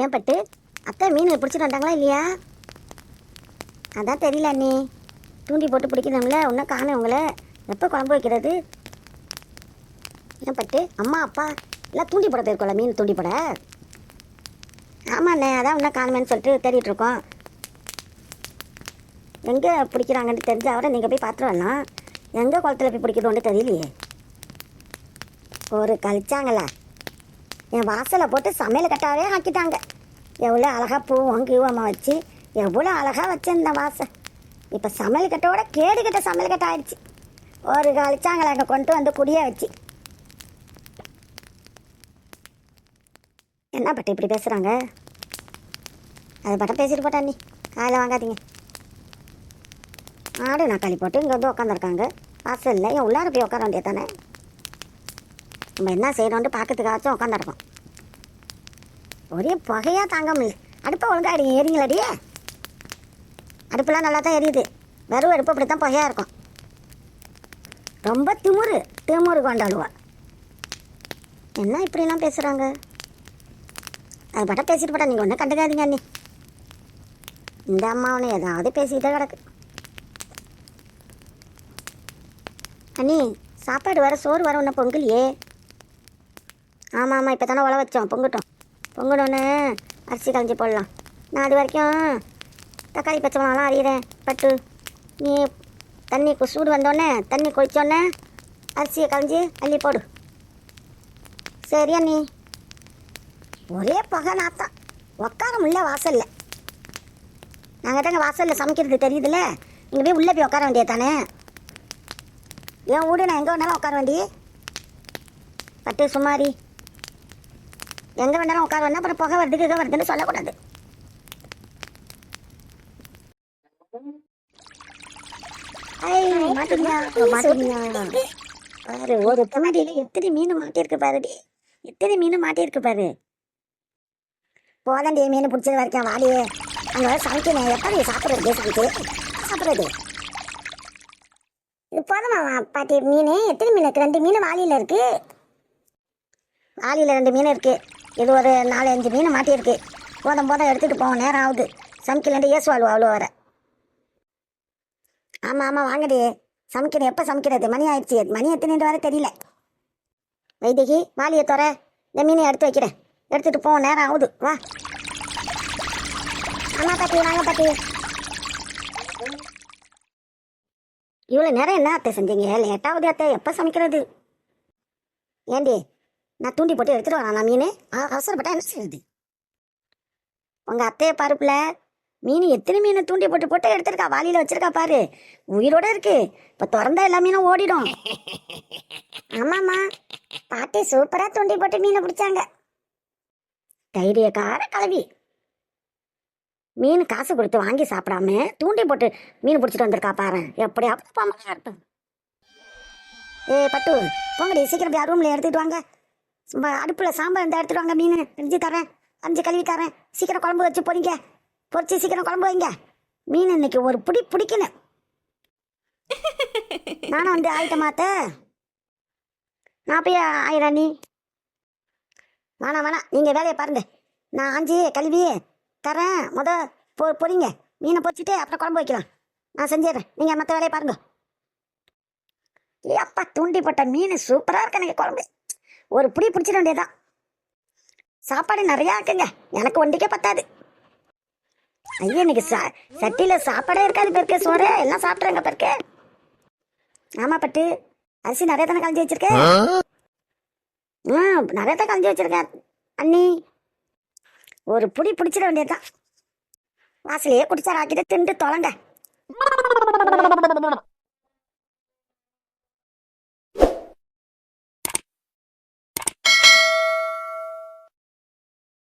ஏன் பட்டு? அக்கா மீன் பிடிச்சிட்டு வந்தாங்களா இல்லையா? அதான் தெரியல அண்ணி. தூண்டி போட்டு பிடிக்கணும்ல ஒன்றும் காணும் உங்களை எப்போ குழம்பு வைக்கிறது? ஏன் பட்டு? அம்மா அப்பா எல்லாம் தூண்டி போட போயிருக்கோம்ல மீன் தூண்டி போட. ஆமாண்ணே அதான் இன்னும் காணுமேன்னு சொல்லிட்டு தேடிட்டுருக்கோம் எங்கே பிடிக்கிறாங்கன்னு தெரிஞ்ச அவரை நீங்கள் போய் பார்த்துட்டு வரலாம். எங்கே குளத்துல போய் பிடிக்கிறோன்னு தெரியலையே. ஒரு கழிச்சாங்களா. என் வாசலை போட்டு சமையல் கட்டாவே ஆக்கிட்டாங்க. எவ்வளோ அழகாக பூவும் கீவமாக வச்சு எவ்வளோ அழகாக வச்சுருந்தேன் வாசல் இப்போ சமையல் கட்டோட கேடு கட்ட சமையல் கட்ட ஆயிடுச்சு. ஒரு கழிச்சாங்களா அங்கே கொண்டு வந்து குடிய வச்சு. என்ன பட்டு இப்படி பேசுகிறாங்க அது பட்டம் பேசிட்டு போட்டா நீ காலையில் வாங்காதீங்க. ஆடு நாக்காளி போட்டு இங்கே வந்து உட்காந்துருக்காங்க வாசல் இல்லை என் உள்ளார போய் உட்கார வேண்டியது தானே? நம்ம என்ன செய்கிறோன்ட்டு பார்க்கறதுக்காச்சும் உட்காந்துருக்கோம் ஒரே புகையாக தாங்க முடியல. அடுப்பை ஒழுங்காக அடி எரிங்களடி அடுப்பெல்லாம் நல்லா தான் எரியுது. வெறும் அடுப்பு அப்படி தான் புகையாக இருக்கும். ரொம்ப திமுரு திமுரு கொண்டாடுவா என்ன இப்படிலாம் பேசுகிறாங்க அது பட்ட பேசிட்டு போட்டா நீங்கள் ஒன்றும் கண்டுக்காதீங்க அண்ணி. இந்த அம்மா ஏதாவது பேசிக்கிட்டே கிடக்கு. அண்ணி சாப்பாடு வர சோறு வர ஒன்றும் பொங்கலையே. ஆமாம் ஆமாம் இப்போ தானே உழ வச்சோம். பொங்கட்டும். பொங்கணுன்னு அரிசி கலைஞ்சி போடலாம். நான் அது வரைக்கும் தக்காளி பச்சை மிளகாலாம் அறியிறேன் பட்டு நீ தண்ணி சூடு வந்தோடனே தண்ணி கொதிச்சோடனே அரிசியை கலைஞ்சி அள்ளி போடு. சரியா நீ ஒரே புகை நாத்தான் உக்கார முடியல வாசலில். நாங்கள் தாங்க வாசலில் சமைக்கிறது தெரியுதுல்ல? நீங்கள் போய் உள்ளே போய் உட்கார வேண்டியது தானே? என் வீடு நான் எங்கே வேணாலும் உட்கார வேண்டி? பட்டு சுமாரி எங்கே வேணாலும் உட்கார வேணா அப்புறம் புகை வருது கிகை வருதுன்னு சொல்லக்கூடாது. பாரு ஒரு தொமாடியில எத்தனை மீன் மாட்டியிருக்கு பாருடி எத்தனை மீன் மாட்டியிருக்கு பாரு. போதண்டி மீன் பிடிச்சது வரைக்கும் வாடியே அங்கே சமைக்கணும். எப்படி சாப்பிட்றது பேசிக்கிட்டு சாப்பிட்றது? இது போதுமா பாட்டி மீன்? எத்தனை மீன் இருக்கு? ரெண்டு மீன் வாளியில் இருக்கு. வாளியில் ரெண்டு மீன் இருக்கு. இது ஒரு நாலு அஞ்சு மீன் மாட்டியிருக்கு. போதும் போதும் எடுத்துகிட்டு போவோம். நேரம் ஆகுது. சமைக்கலண்டு ஏசுவாள் அவ்வளோ வர. ஆமாம் ஆமாம் வாங்கடி. சமைக்கிறது எப்போ சமைக்கிறது? மணி ஆயிடுச்சு. மணி எத்தனை வர தெரியல. வைதகி வாளியை தர இந்த மீனை எடுத்து வைக்கிறேன். எடுத்துகிட்டு போவோம். நேரம் ஆகுது. வா. ஆமாம் பாட்டி வாங்க பாட்டி. இவ்வளோ நேரம் என்ன அத்தை செஞ்சீங்க? லேட்டாகுது அத்தை. எப்போ சமைக்கிறது? ஏண்டி நான் தூண்டி போட்டு எடுத்துட்டு வரேன் நான் மீன். அவசரப்பட்டா என்ன செய்யுது உங்கள் அத்தையை பாருப்புல. மீன் எத்தனை மீன் தூண்டி போட்டு போட்டு எடுத்திருக்கா? வாளியில் வச்சிருக்கா பாரு. உயிரோட இருக்கு. இப்போ திறந்தா எல்லா மீனும் ஓடிடும். ஆமாம்மா. பாட்டி சூப்பராக தூண்டி போட்டு மீனை பிடிச்சாங்க. தைரியக்கார கலவி. மீன் காசு கொடுத்து வாங்கி சாப்பிடாம தூண்டி போட்டு மீன் பிடிச்சிட்டு வந்திருக்கா பாரு. எப்படியா பாம்பா இருப்பேன் ஏ பட்டு போங்கடி. சீக்கிரம் போய் ரூமில் எடுத்துட்டு வாங்க. அடுப்பில் சாம்பார் இருந்தால் எடுத்துட்டு வாங்க மீன். செஞ்சு தரேன் அஞ்சு கழுவி தரேன். சீக்கிரம் குழம்பு வச்சு போறீங்க பொறிச்சு சீக்கிரம் குழம்பு வைங்க. மீன் இன்னைக்கு ஒரு பிடி பிடிக்கணும். நானும் வந்து ஆயிட்ட மாத்த நான் போய் ஆயிரா நீ வேணாம் வேணாம். நீங்கள் வேலையை பாருங்க. நான் ஆஞ்சி கழுவி தரேன். முத பொ பொறிங்க மீனை பொறிச்சிட்டு அப்புறம் குழம்பு வைக்கலாம். நான் செஞ்சிடுறேன். நீங்கள் மற்ற வேலையை பாருங்க. ஏ அப்பா தூண்டி போட்ட மீன். சூப்பராக இருக்கு எனக்கு குழம்பு. ஒரு புடி பிடிச்சிட வேண்டியதான் சாப்பாடு நிறையா இருக்குங்க. எனக்கு ஒண்டிக்கே பத்தாது. ஐயா இன்னைக்கு சா சட்டியில் சாப்பாடே இருக்காது பெருக்க. சோறு எல்லாம் சாப்பிட்றேங்க பெருக்க. ஆமா பட்டு. அரிசி நிறைய தானே கலைஞ்சி வச்சிருக்கேன் ம் நிறைய தான் கலைஞ்சி வச்சிருக்கேன் அண்ணி ஒரு புடி பிடிச்சிட வேண்டியதுதான். வாசலையே குடிச்சார ஆக்கிட்டு திண்டு தொலைங்க.